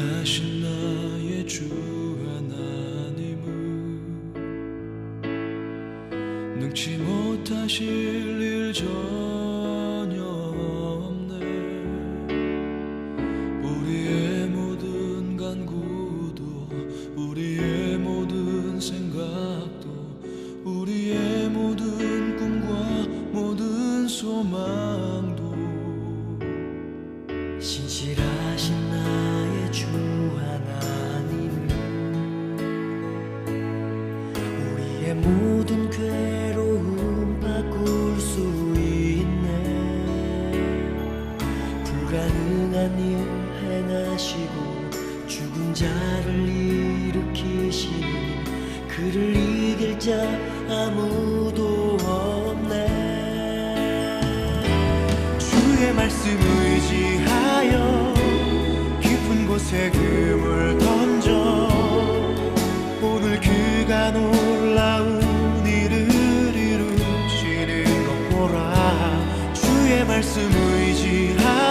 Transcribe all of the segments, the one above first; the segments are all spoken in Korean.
하신 나의 주 하나님은 능치 못하실 일 전 모든 괴로움 바꿀 수 있네. 불가능한 일 행하시고 죽은 자를 일으키시니 그를 이길 자 아무도 없네. 주의 말씀 의지하여 깊은 곳에 금을 던 말씀 의지하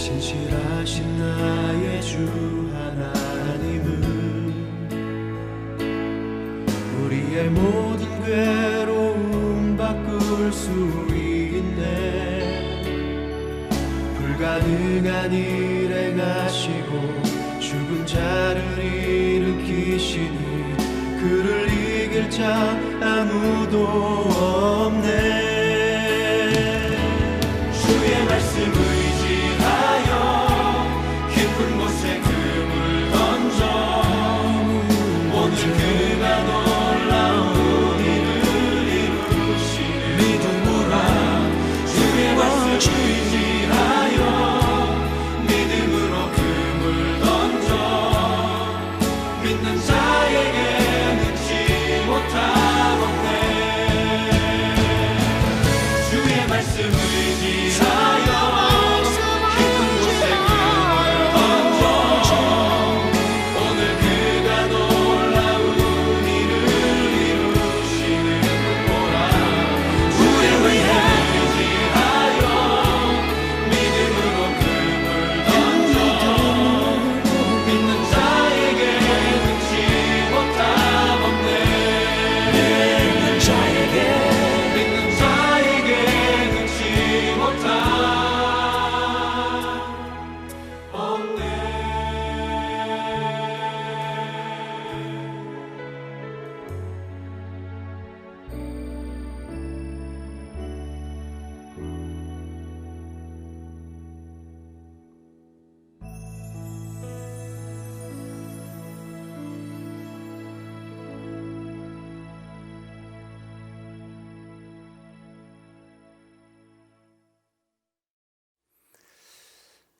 신실하신 나의 주 하나님은 우리의 모든 괴로움 바꿀 수 있네. 불가능한 일 행하시고 죽은 자를 일으키시니 그를 이길 자 아무도 없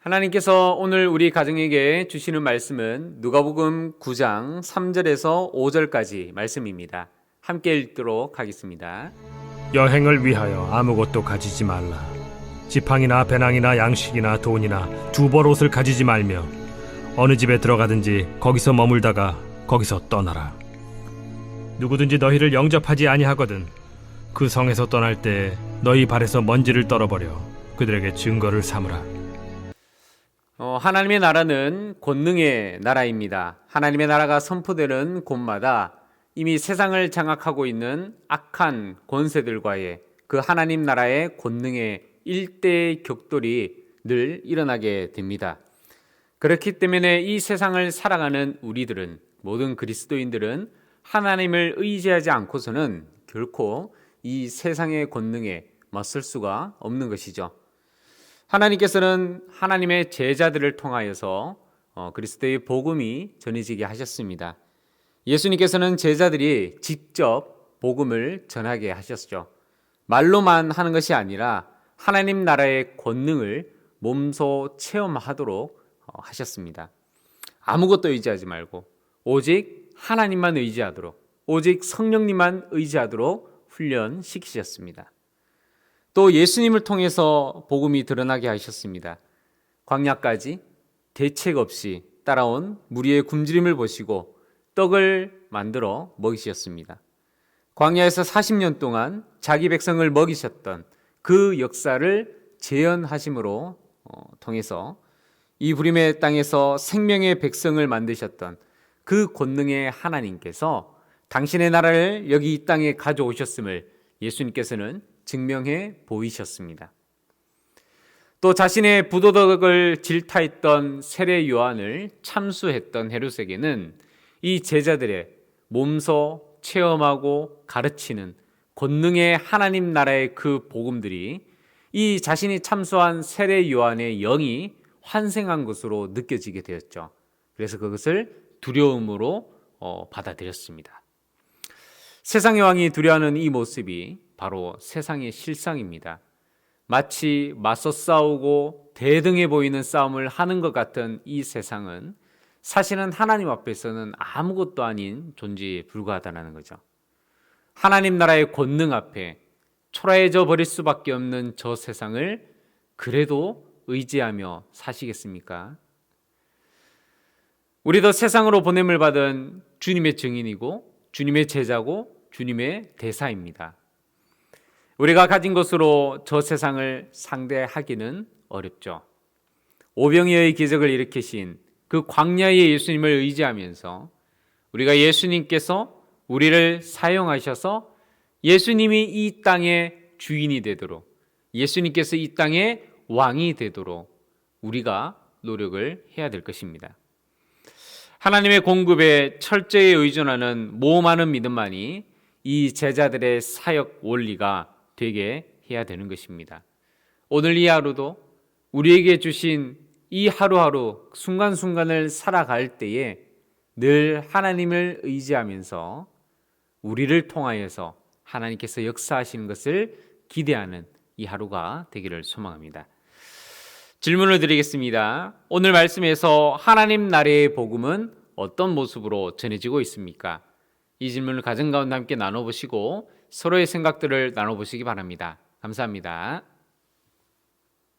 하나님께서 오늘 우리 가정에게 주시는 말씀은 누가복음 9장 3절에서 5절까지 말씀입니다. 함께 읽도록 하겠습니다. 여행을 위하여 아무것도 가지지 말라. 지팡이나 배낭이나 양식이나 돈이나 두벌 옷을 가지지 말며 어느 집에 들어가든지 거기서 머물다가 거기서 떠나라. 누구든지 너희를 영접하지 아니하거든 그 성에서 떠날 때 너희 발에서 먼지를 떨어버려 그들에게 증거를 삼으라. 어, 하나님의 나라는 권능의 나라입니다. 하나님의 나라가 선포되는 곳마다 이미 세상을 장악하고 있는 악한 권세들과의 그 하나님 나라의 권능의 일대의 격돌이 늘 일어나게 됩니다. 그렇기 때문에 이 세상을 살아가는 우리들은 모든 그리스도인들은 하나님을 의지하지 않고서는 결코 이 세상의 권능에 맞설 수가 없는 것이죠. 하나님께서는 하나님의 제자들을 통하여서 어, 그리스도의 복음이 전해지게 하셨습니다. 예수님께서는 제자들이 직접 복음을 전하게 하셨죠. 말로만 하는 것이 아니라 하나님 나라의 권능을 몸소 체험하도록 어, 하셨습니다. 아무것도 의지하지 말고 오직 하나님만 의지하도록 오직 성령님만 의지하도록 훈련시키셨습니다. 또 예수님을 통해서 복음이 드러나게 하셨습니다. 광야까지 대책 없이 따라온 무리의 굶주림을 보시고 떡을 만들어 먹이셨습니다. 광야에서 40년 동안 자기 백성을 먹이셨던 그 역사를 재현하심으로 어, 통해서 이 부림의 땅에서 생명의 백성을 만드셨던 그 권능의 하나님께서 당신의 나라를 여기 이 땅에 가져오셨음을 예수님께서는 증명해 보이셨습니다. 또 자신의 부도덕을 질타했던 세례 요한을 참수했던 헤롯에게는 이 제자들의 몸소 체험하고 가르치는 권능의 하나님 나라의 그 복음들이 이 자신이 참수한 세례 요한의 영이 환생한 것으로 느껴지게 되었죠. 그래서 그것을 두려움으로 어, 받아들였습니다. 세상의 왕이 두려워하는 이 모습이 바로 세상의 실상입니다. 마치 맞서 싸우고 대등해 보이는 싸움을 하는 것 같은 이 세상은 사실은 하나님 앞에서는 아무것도 아닌 존재에 불과하다는 거죠. 하나님 나라의 권능 앞에 초라해져 버릴 수밖에 없는 저 세상을 그래도 의지하며 사시겠습니까? 우리도 세상으로 보냄을 받은 주님의 증인이고 주님의 제자고 주님의 대사입니다. 우리가 가진 것으로 저 세상을 상대하기는 어렵죠. 오병이어의 기적을 일으키신 그 광야의 예수님을 의지하면서 우리가 예수님께서 우리를 사용하셔서 예수님이 이 땅의 주인이 되도록 예수님께서 이 땅의 왕이 되도록 우리가 노력을 해야 될 것입니다. 하나님의 공급에 철저히 의존하는 모험하는 믿음만이 이 제자들의 사역 원리가 되게 해야 되는 것입니다. 오늘 이 하루도 우리에게 주신 이 하루하루 순간순간을 살아갈 때에 늘 하나님을 의지하면서 우리를 통하여서 하나님께서 역사하시는 것을 기대하는 이 하루가 되기를 소망합니다. 질문을 드리겠습니다. 오늘 말씀에서 하나님 나라의 복음은 어떤 모습으로 전해지고 있습니까? 이 질문을 가정 가운데 함께 나눠보시고 서로의 생각들을 나눠보시기 바랍니다. 감사합니다.